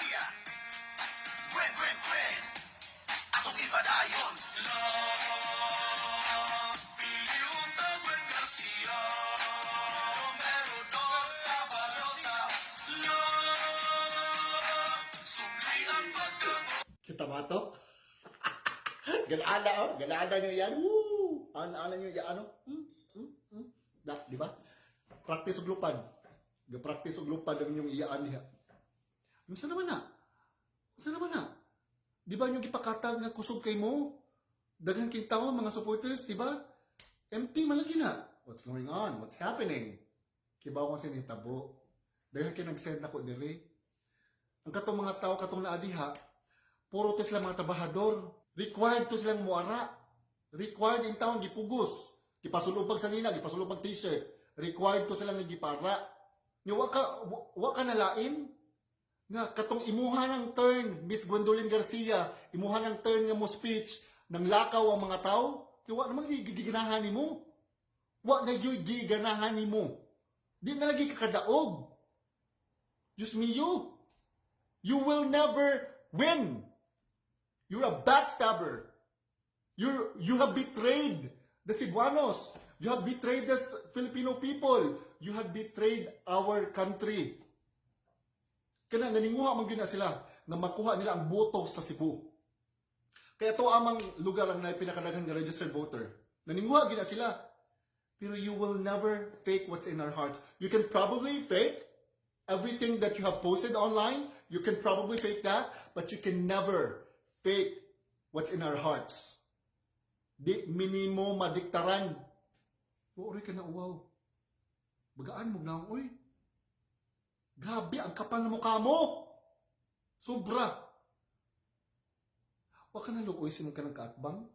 Garcia Gwen, Gwen, Gwen Atong ipadayon Love Piliunta Gwen Garcia Romero dos Sabalota Love Sumli ang pagkag Kita? Galala oh, galala nyo yan. Woo! Ana-ana nyo yan ano? Hmm? Hmm? Hmm? Da, di ba? Practice og lupad. Ga-practice og lupad ang inyong iyaan niya. Yung sa naman na? Sa naman na? Di ba yung ipakatag nga kusog kay mo? Daghan kay tao mga supporters, di ba? Empty malagi na. What's going on? What's happening? Kibaw ko sinitabo. Daghan kay nag-send ako diri. Ang katong mga tao katong naadiha, puro to sila mga trabahador. Required to silang muara. Required in town, gipugos. Gipasulubag sa nila, gipasulubag t-shirt. Required to silang gipara. Nga wa ka, wa, wa ka nalain. Nga, katong imuha ng turn, Miss Gwendolyn Garcia, imuha ng turn nga mo speech, nang lakaw ang mga tao, kaya wa namang giganahan ni mo. Wa na yung giganahan ni mo. Di na lagi kakadaog. Diyos mio. You will never win. You're a backstabber. You you have betrayed the Cebuanos. You have betrayed the Filipino people. You have betrayed our country. Kana naninguha man gyud na sila na makuha nila ang boto sa Cebu. Kaya to amang lugar ang na pinakadaghang nga registered voter. Naninguha gyud na sila. Pero you will never fake what's in our hearts. You can probably fake everything that you have posted online, you can probably fake that, but you can never fake what's in our hearts. Di minimo madiktaran. Uuri ka na uwaw. Bagaan mo na, uy. Grabe, ang kapal na mukha mo. Sobra. Wa ka na luoy sinong ka ng kaatbang?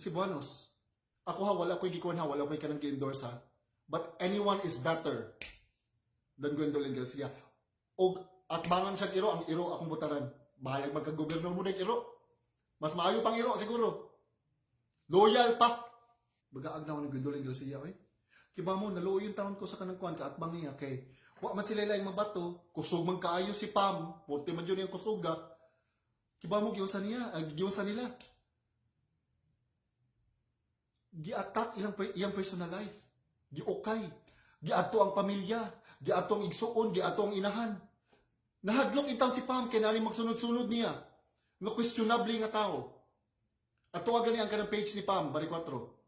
Si Buenos. Ako ha, wala ko'y gikuhan ha, wala ko'y kanang gi-endorse ha. But anyone is better than Gwendolyn Garcia. O at bangan siya iro, ang iro akong butaran. Bahalag magka-gobernador mo na iro. Mas maayo pang iro siguro. Loyal pa. Bagaag na ako ni Gwendolyn Garcia, oy. Kiba mo, naluoy yung taon ko sa kanang kuhan, kaatbang niya, kay wa man sila lang mabato, kusog man kaayo si Pam, porte man yun yung kusuga. Kiba mo, giyon sa niya, uh, giyon sa nila. Gi-attack ilang, iyang personal life. Gi-okay. Gi-ato ang pamilya. Gi-ato ang igsuon, gi-ato ang inahan. Nahadlok itang si Pam, kaya nari magsunod-sunod niya. Nga questionable nga tao. At tuwagan niya ang kanang page ni Pam, bari 4.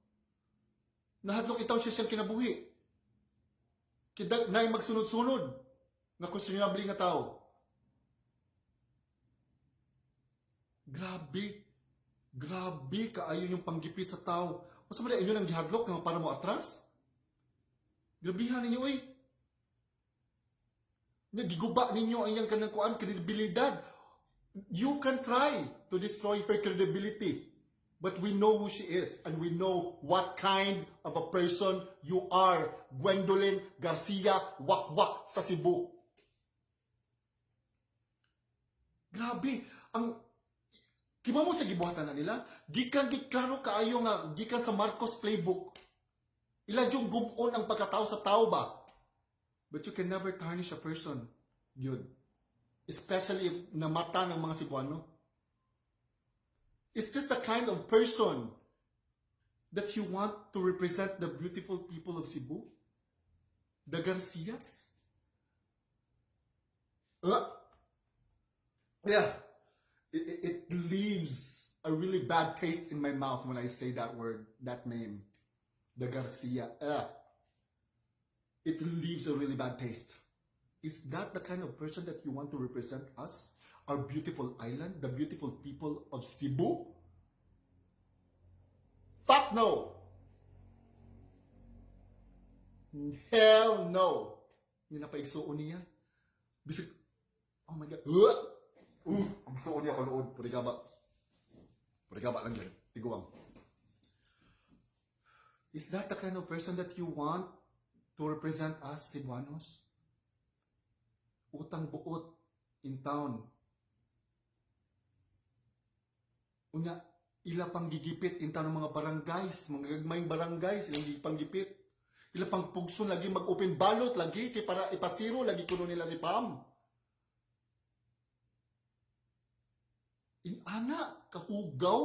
Nahadlok itaw siya siyang kinabuhi. Kida, na magsunod-sunod. Nga questionable nga tao. Grabe. Grabe kaayo yung panggipit sa tao. Masa ba inyo nang gihadlok nga para mo atras? Grabihan ninyo oy. Nagiguba ninyo ang iyang kanang kuan kredibilidad. You can try to destroy her credibility. But we know who she is and we know what kind of a person you are. Gwendolyn Garcia Wakwak sa Cebu. Grabe, ang Kima mo sa gibuhatan na nila, gikan giklaro kaayo nga gikan sa Marcos playbook. Ila yung gubon ang pagkatao sa tao ba? But you can never tarnish a person. Yun. Especially if namata ng mga Cebuano. Is this the kind of person that you want to represent the beautiful people of Cebu? The Garcias? Uh, yeah. It, it, leaves a really bad taste in my mouth when I say that word, that name. The Garcia. Uh, it leaves a really bad taste. Is that the kind of person that you want to represent us? Our beautiful island? The beautiful people of Cebu? Fuck no! Hell no! Hindi na paigsuon niya. Bisig, oh my God. Uh! Uh! Ang suon niya ko noon. Purigaba. Purigaba lang yun. Tiguang. Is that the kind of person that you want to represent us, Cebuanos? Utang buot in town. Unya, ila pang gigipit inta ng mga barangays, mga gagmayng barangays, ilang panggipit. Ila pang pugson lagi mag-open balot lagi kay para ipasiro lagi kuno nila si Pam. In Inana, kahugaw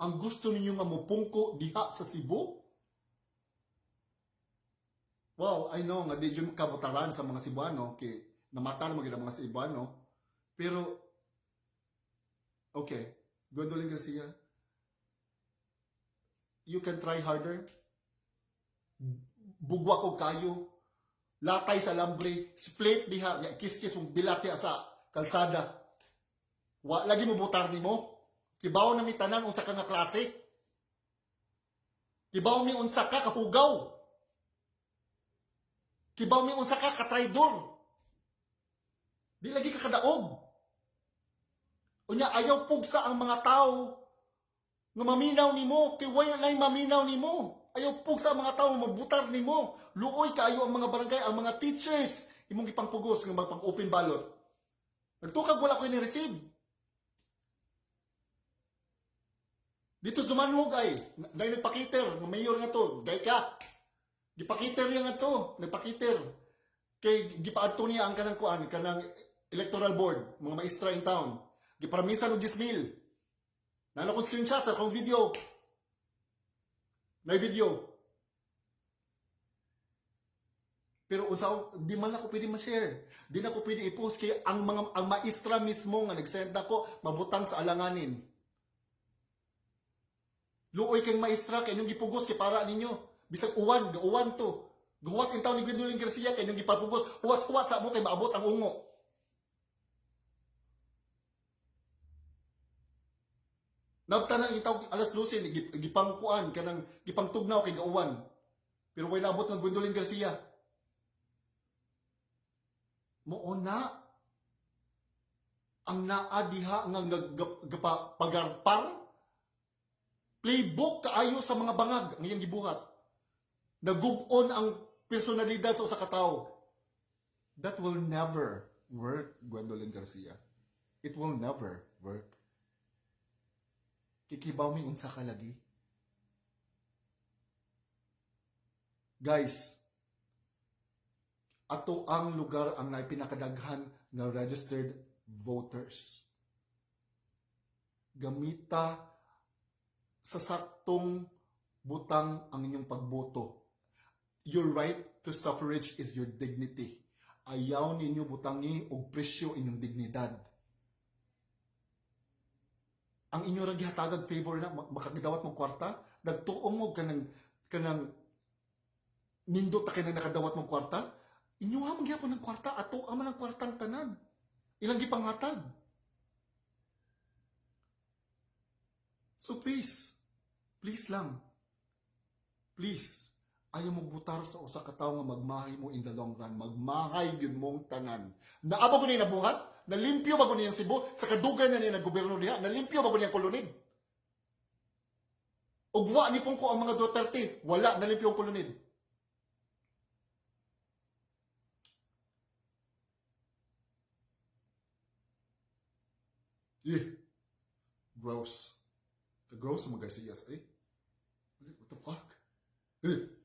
ang gusto ninyo nga mupungko diha sa Cebu? Wow, I know nga di yung kabutaran sa mga Cebuano kay namata na mga Cebuano. Pero okay, Gwendolyn Garcia, you can try harder. Bugwa ko kayo. Latay sa lambre, split diha, kiskis mong bilati sa kalsada. Wa lagi mo butar nimo. Kibaw na mi tanan unsa ka nga klase. Kibaw mi unsa ka kahugaw. Kibaw mi unsa ka katraidor. Di lagi ka kadaog. Unya ayaw pugsa ang mga tao nga maminaw nimo kay wala nay maminaw nimo. Ayaw pugsa ang mga tao mabutar nimo. Luoy kaayo ang mga barangay, ang mga teachers imong gipangpugos nga magpang open ballot. Nagtukag wala ko ni receive. Dito sa Dumanhog ay, dahil nagpakiter, ng mayor nga to, gay ka. Gipakiter niya nga to, nagpakiter. Kay gipaadto niya ang kanang kuan, kanang electoral board, mga maestra in town. Giparamisan og 10 mil. Nalo kong screenshot sa kong video. May video. Pero unsa di man ako pwede ma-share. Di na ako pwede i-post kay ang mga ang maestra mismo nga nag-send ako mabutang sa alanganin. Luoy kang maestra kay inyong gipugos kay para ninyo. Bisag uwan, gauwan to. Guwat in taon ni Gwendolyn Garcia kay inyong gipapugos. Huwat-huwat sa mo kay maabot ang ungo. Nabtanan itaw alas 12 ni gip- gipangkuan kanang gipangtugnaw kay gauwan. Pero way naabot ng Gwendolyn Garcia. Mao na ang naa diha nga pagarpar playbook kaayo sa mga bangag ang iyang gibuhat. Nagug-on ang personalidad sa usa ka tawo. That will never work, Gwendolyn Garcia. It will never work. Kikibaw mi unsa ka lagi. Guys, ato ang lugar ang naipinakadaghan nga registered voters. Gamita sa saktong butang ang inyong pagboto. Your right to suffrage is your dignity. Ayaw ninyo butangi og presyo inyong dignidad. Ang inyo ra gihatagag favor na mak- makagdawat mo kwarta, dagtuong mo kanang kanang nindot ta kanang nakadawat mo kwarta, inyo ha magyapon ng kwarta ato ama ng kwartang tanan. Ilang gipanghatag. So please, please lang. Please, ayaw mo butar sa usa ka tawo nga magmahay mo in the long run. Magmahay gyud mong tanan. Naaba ko niya nabuhat? Nalimpyo ba ko niyang Cebu? Sa kadugan na niya ng gobyerno diha? Nalimpyo ba ko niyang kolonid? Ugwa ni pong ko ang mga Duterte. Wala, nalimpyo ang kolonid. Eh, gross. The gross mga Garcias, eh? What the fuck? Eh,